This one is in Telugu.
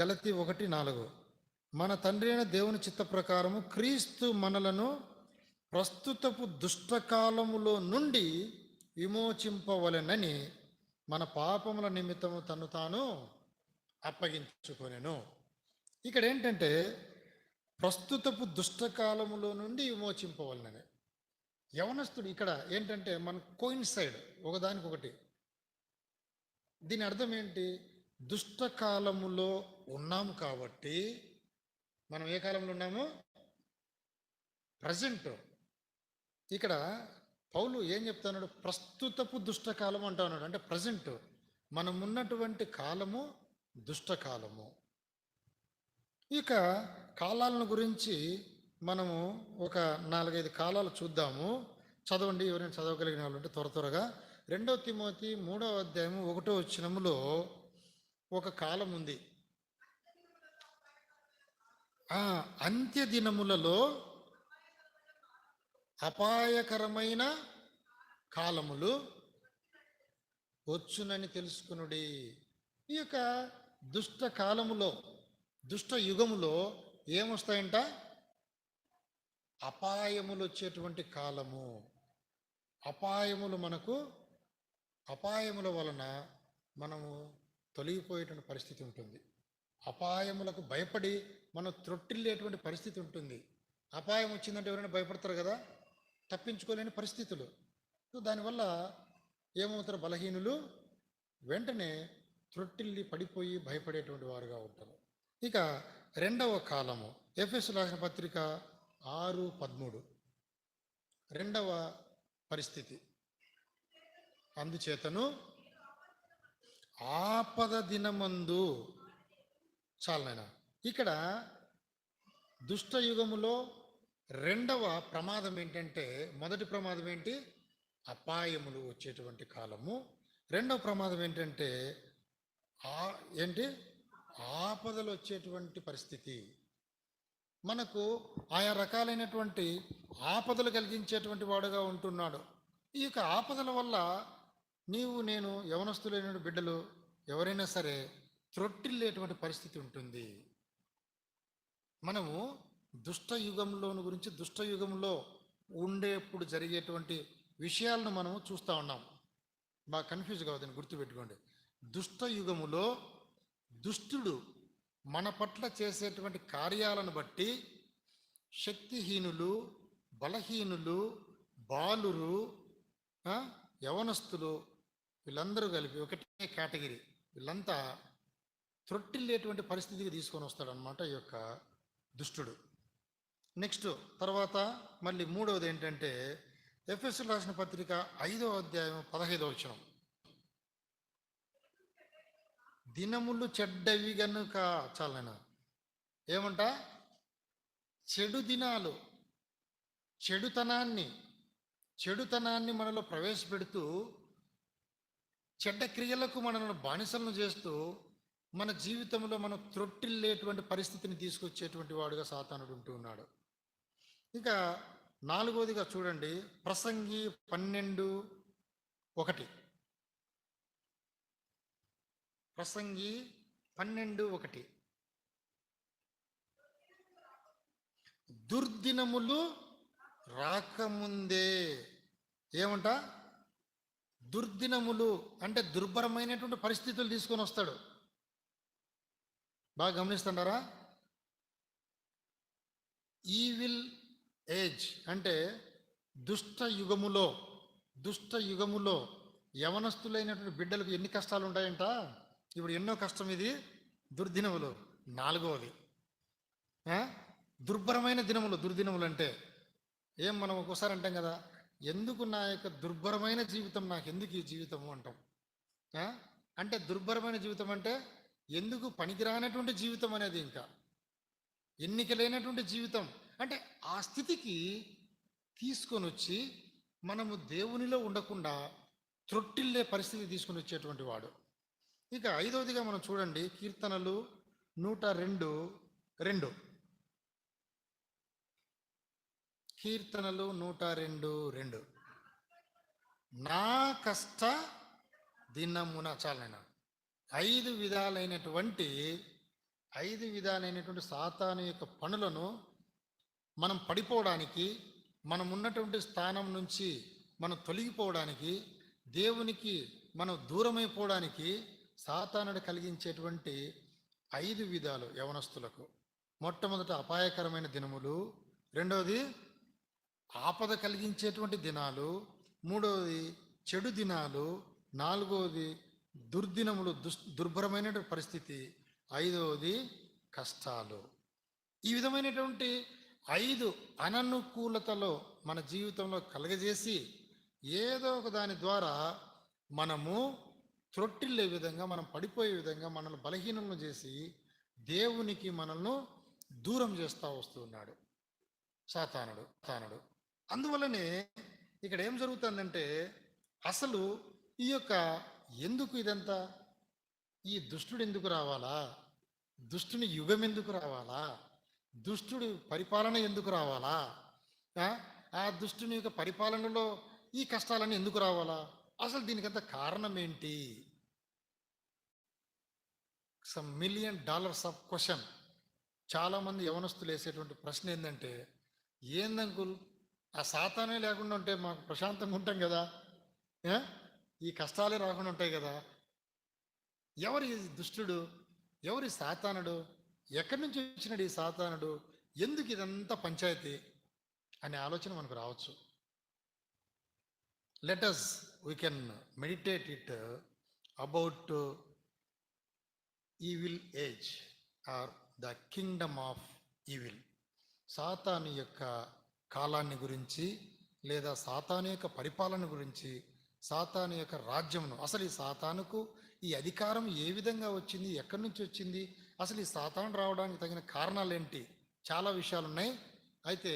గలతి ఒకటి నాలుగు. మన తండ్రి అయిన దేవుని చిత్త ప్రకారము క్రీస్తు మనలను ప్రస్తుతపు దుష్టకాలములో నుండి విమోచింపవలెనని మన పాపముల నిమిత్తము తను తాను అప్పగించుకొనెను. ఇక్కడ ఏంటంటే ప్రస్తుతపు దుష్టకాలములో నుండి విమోచింపవలనని. యవనస్తుడు ఇక్కడ ఏంటంటే మన కోయిన్సైడ్ ఒకదానికొకటి. దీని అర్థం ఏంటి? దుష్టకాలములో ఉన్నాము కాబట్టి మనం ఏ కాలంలో ఉన్నాము? ప్రజెంట్ ఇక్కడ పౌలు ఏం చెప్తున్నాడు? ప్రస్తుతపు దుష్టకాలం అంటున్నాడు అంటే ప్రజెంట్ మనం ఉన్నటువంటి కాలము దుష్టకాలము ఇక కాలాలను గురించి మనము ఒక నాలుగైదు కాలాలు చూద్దాము. చదవండి. ఎవరైనా చదవగలిగిన వాళ్ళు ఉంటే త్వర త్వరగా. రెండో తిమోతి మూడవ అధ్యాయం ఒకటో వచ్చినములో ఒక కాలం ఉంది ఆ అంత్య దినములలో అపాయకరమైన కాలములు వచ్చునని తెలుసుకునుడి. ఈ యొక్క దుష్ట కాలములో దుష్ట యుగములో ఏమొస్తాయంట? అపాయములు వచ్చేటువంటి కాలము. అపాయములు మనకు అపాయముల వలన మనము తొలగిపోయేటువంటి పరిస్థితి ఉంటుంది. అపాయములకు భయపడి మనం త్రొట్టిల్లేటువంటి పరిస్థితి ఉంటుంది. అపాయం వచ్చిందంటే ఎవరైనా భయపడతారు కదా? తప్పించుకోలేని పరిస్థితులు. సో దానివల్ల ఏమవుతారు? బలహీనులు వెంటనే త్రొట్టిల్లి పడిపోయి భయపడేటువంటి వారుగా ఉంటారు. ఇక రెండవ కాలము. ఎఫ్ఎస్ రాసిన పత్రిక ఆరు పదమూడు. రెండవ పరిస్థితి. అందుచేతను ఆపద దినమందు చాలనైనా ఇక్కడ దుష్ట యుగములో రెండవ ప్రమాదం ఏంటంటే మొదటి ప్రమాదం ఏంటి? అపాయములు వచ్చేటువంటి కాలము. రెండవ ప్రమాదం ఏంటంటే ఆ ఏంటి? ఆపదలు వచ్చేటువంటి పరిస్థితి. మనకు ఆయా రకాలైనటువంటి ఆపదలు కలిగించేటువంటి వాడుగా ఉంటున్నాడు. ఈ యొక్క ఆపదల వల్ల నీవు నేను యవనస్తులైన బిడ్డలు ఎవరైనా సరే త్రొట్టిల్లేటువంటి పరిస్థితి ఉంటుంది. మనము దుష్ట యుగంలోని గురించి దుష్ట యుగంలో ఉండేప్పుడు జరిగేటువంటి విషయాలను మనము చూస్తూ ఉన్నాం. బాగా కన్ఫ్యూజ్ కావద్దని గుర్తుపెట్టుకోండి. దుష్ట యుగములో దుష్టుడు మన పట్ల చేసేటువంటి కార్యాలను బట్టి శక్తిహీనులు బలహీనులు బాలురు యవనస్తులు వీళ్ళందరూ కలిపి ఒకటే కేటగిరీ. వీళ్ళంతా త్రొట్టిల్లేటువంటి పరిస్థితికి తీసుకొని వస్తాడనమాట ఈ యొక్క దుష్టుడు. నెక్స్ట్ తర్వాత మళ్ళీ మూడవది ఏంటంటే ఎఫ్ఎస్ రాసిన పత్రిక ఐదవ అధ్యాయం పదహైదో వచ్చిన దినములు చెడ్డవి గనుక చాలైనా ఏమంట? చెడు దినాలు చెడుతనాన్ని చెడుతనాన్ని మనలో ప్రవేశపెడుతూ చెడ్డ క్రియలకు మనల్ని బానిసలను చేస్తూ మన జీవితంలో మనం త్రొట్టిల్లేటువంటి పరిస్థితిని తీసుకొచ్చేటువంటి వాడుగా సాతానుడు ఉంటూ ఉన్నాడు. ఇక నాలుగవదిగా చూడండి ప్రసంగి పన్నెండు ఒకటి. ప్రసంగి పన్నెండు ఒకటి. దుర్దినములు రాకముందే. ఏమంట? దుర్దినములు అంటే దుర్భరమైనటువంటి పరిస్థితులు తీసుకొని వస్తాడు బాగా గమనిస్తున్నారా ఈవిల్ ఏజ్ అంటే దుష్ట యుగములో దుష్ట యుగములో యవనస్తులైనటువంటి బిడ్డలకు ఎన్ని కష్టాలు ఉంటాయంట? ఇప్పుడు ఎన్నో కష్టం ఇది. దుర్దినములు. నాలుగవది. దుర్భరమైన దినములు. దుర్దినములు అంటే ఏం మనం ఒక్కోసారి అంటాం కదా ఎందుకు నా యొక్క దుర్భరమైన జీవితం నాకు ఎందుకు ఈ జీవితము అంటాం? అంటే దుర్భరమైన జీవితం అంటే ఎందుకు పనికిరానటువంటి జీవితం అనేది ఇంకా? ఎన్నిక లేనటువంటి జీవితం. అంటే ఆ స్థితికి తీసుకొని వచ్చి మనము దేవునిలో ఉండకుండా త్రొట్టిల్లే పరిస్థితి తీసుకొని వచ్చేటువంటి వాడు. ఇక ఐదవదిగా మనం చూడండి కీర్తనలు నూట రెండు రెండు. కీర్తనలు నూట రెండు రెండు. నా కష్ట దినమున చాలైనా ఐదు విధాలైనటువంటి ఐదు విధాలైనటువంటి సాతాను యొక్క పనులను మనం పడిపోవడానికి మనం ఉన్నటువంటి స్థానం నుంచి మనం తొలగిపోవడానికి దేవునికి మనం దూరమైపోవడానికి సాతానుడు కలిగించేటువంటి ఐదు విధాలు యవనస్తులకు. మొట్టమొదట అపాయకరమైన దినములు రెండవది ఆపద కలిగించేటువంటి దినాలు మూడవది చెడు దినాలు నాలుగవది దుర్దినములు దుస్ దుర్భరమైనటువంటి పరిస్థితి ఐదవది కష్టాలు. ఈ విధమైనటువంటి ఐదు అననుకూలతలో మన జీవితంలో కలగజేసి ఏదో ఒక దాని ద్వారా మనము త్రొట్టిల్లే విధంగా మనం పడిపోయే విధంగా మనల్ని బలహీనలను చేసి దేవునికి మనల్ని దూరం చేస్తూ వస్తున్నాడు సాతానుడు తానుడు అందువల్లనే ఇక్కడ ఏం జరుగుతుందంటే అసలు ఈ యొక్క ఎందుకు ఇదంతా? ఈ దుష్టుడు ఎందుకు రావాలా? దుష్టుని యుగం ఎందుకు రావాలా? దుష్టుడు పరిపాలన ఎందుకు రావాలా? ఆ? దుష్టుని యొక్క పరిపాలనలో ఈ కష్టాలన్నీ ఎందుకు రావాలా? అసలు దీనికంత కారణం ఏంటి? Some million dollars of question. చాలామంది యవనస్తులు వేసేటువంటి ప్రశ్న ఏంటంటే ఏందంకుల్ ఆ సాతానే లేకుండా ఉంటే మాకు ప్రశాంతంగా ఉంటాం కదా? ఈ కష్టాలే రాకుండా ఉంటాయి కదా. ఎవరి దుష్టుడు? ఎవరి సాతానుడు? ఎక్కడి నుంచి వచ్చినాడు ఈ సాతానుడు? ఎందుకు ఇదంతా పంచాయతీ? అనే ఆలోచన మనకు రావచ్చు. Let us we can meditate it about evil age are the kingdom of evil సాతాను యొక్క కాలాన్ని గురించి లేదా సాతాను యొక్క పరిపాలన గురించి సాతాను యొక్క రాజ్యమును. అసలు ఈ సాతానుకు ఈ అధికారం ఏ విధంగా వచ్చింది? ఎక్కడి నుంచి వచ్చింది? అసలు ఈ సాతాను రావడానికి తగిన కారణాలు ఏంటి చాలా విషయాలు ఉన్నాయి అయితే